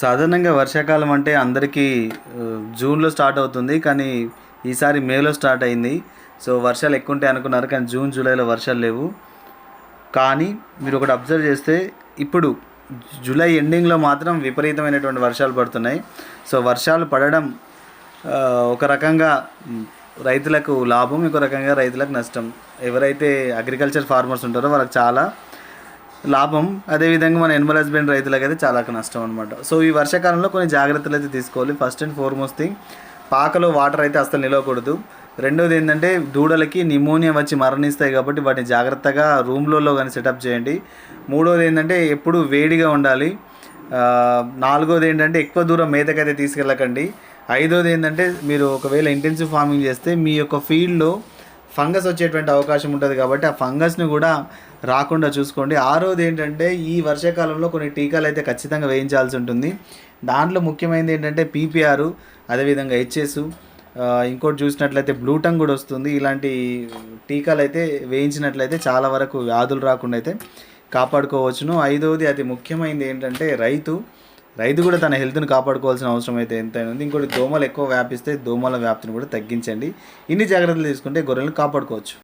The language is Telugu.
సాధారణంగా వర్షాకాలం అంటే అందరికీ జూన్లో స్టార్ట్ అవుతుంది కానీ ఈసారి మేలో స్టార్ట్ అయింది. సో వర్షాలు ఎక్కువ ఉంటాయి అనుకున్నారు కానీ జూన్ జూలైలో వర్షాలు లేవు. కానీ మీరు ఒకటి అబ్జర్వ్ చేస్తే ఇప్పుడు జూలై ఎండింగ్లో మాత్రం విపరీతమైనటువంటి వర్షాలు పడుతున్నాయి. సో వర్షాలు పడడం ఒక రకంగా రైతులకు లాభం ఇంకో రకంగా రైతులకు నష్టం. ఎవరైతే అగ్రికల్చర్ ఫార్మర్స్ ఉంటారో వాళ్ళకి చాలా లాభం. అదేవిధంగా మన ఎనిమల్ హస్బెండ్ రైతులకు అయితే చాలా నష్టం అనమాట సో ఈ వర్షాకాలంలో కొన్ని జాగ్రత్తలు అయితే తీసుకోవాలి. ఫస్ట్ అండ్ ఫార్మోస్ట్ థింగ్ పాకలో వాటర్ అయితే అస్సలు నిలవకూడదు. రెండోది ఏంటంటే దూడలకి నిమోనియా వచ్చి మరణిస్తాయి కాబట్టి వాటిని జాగ్రత్తగా రూమ్లలో కానీ సెటప్ చేయండి. మూడోది ఏంటంటే ఎప్పుడు వేడిగా ఉండాలి. నాలుగోది ఏంటంటే ఎక్కువ దూరం మేతకైతే తీసుకెళ్ళకండి. ఐదోది ఏంటంటే మీరు ఒకవేళ ఇంటెన్సివ్ ఫార్మింగ్ చేస్తే మీ యొక్క ఫీల్డ్లో ఫంగస్ వచ్చేటువంటి అవకాశం ఉంటుంది కాబట్టి ఆ ఫంగస్ని కూడా రాకుండా చూసుకోండి. ఆరోది ఏంటంటే ఈ వర్షాకాలంలో కొన్ని టీకాలు అయితే ఖచ్చితంగా వేయించాల్సి ఉంటుంది. దాంట్లో ముఖ్యమైనది ఏంటంటే పీపీఆర్ అదేవిధంగా హెచ్ఎస్ ఇంకోటి చూసినట్లయితే బ్లూటంగ్ కూడా వస్తుంది. ఇలాంటి టీకాలు అయితే వేయించినట్లయితే చాలా వరకు వ్యాధులు రాకుండా అయితే కాపాడుకోవచ్చును. ఐదవది అతి ముఖ్యమైనది ఏంటంటే రైతు రైతు కూడా తన హెల్త్ను కాపాడుకోవాల్సిన అవసరం అయితే ఎంతైనా ఉంది. ఇంకోటి దోమలు ఎక్కువ వ్యాపిస్తే దోమల వ్యాప్తిని కూడా తగ్గించండి. ఇన్ని జాగ్రత్తలు తీసుకుంటే గొర్రెలను కాపాడుకోవచ్చు.